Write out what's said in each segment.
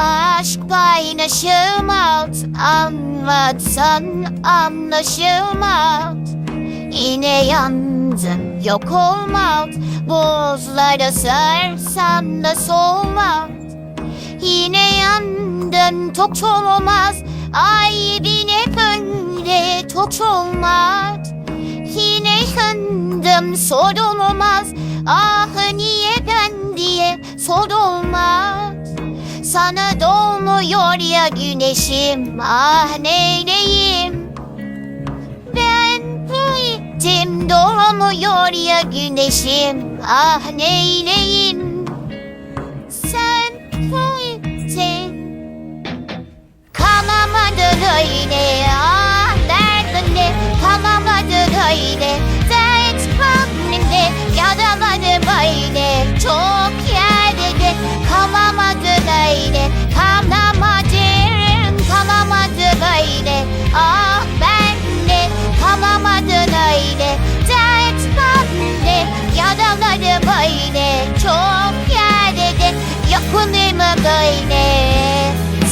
Aşk paylaşılmaz Anlatsan anlaşılmaz. Yine yandın yok olmaz Buzlara sarsan da solmaz. Yine yandın tok olmaz Ay bine böyle tok olmaz Yine yandım sorulmaz Ah niye ben diye sorulmaz Sana doğmuyor ya güneşim. Ah neyleyim? Ben gittim doğmuyor ya güneşim. Ah neyleyim çok yerde Yakınır mı böyle.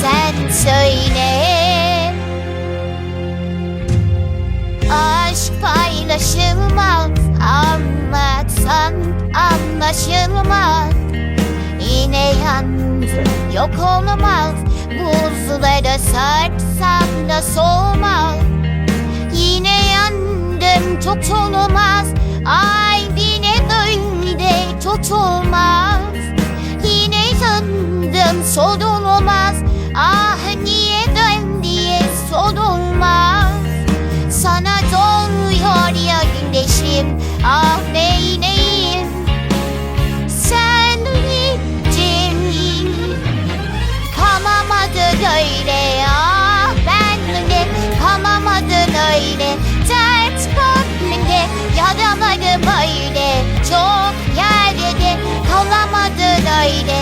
Sen söyle. Aşk paylaşılmaz Anlatsan anlaşılmaz. Yine yandım yok olmaz Buzlara sartsam da soğumaz. Yine yandım çok olmaz. Ay yine böyle çok sorulmaz Ah niye dön diye sorulmaz. Sana doğuyor ya güneşim. Ah neyleyim? Sen gittin Kalamadın öyle. Ah ben de Kalamadın öyle. Dert kalbimde Yaramadı böyle Çok yerde. Kalamadın öyle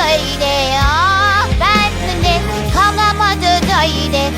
Böyle ah ben de Kalamadı böyle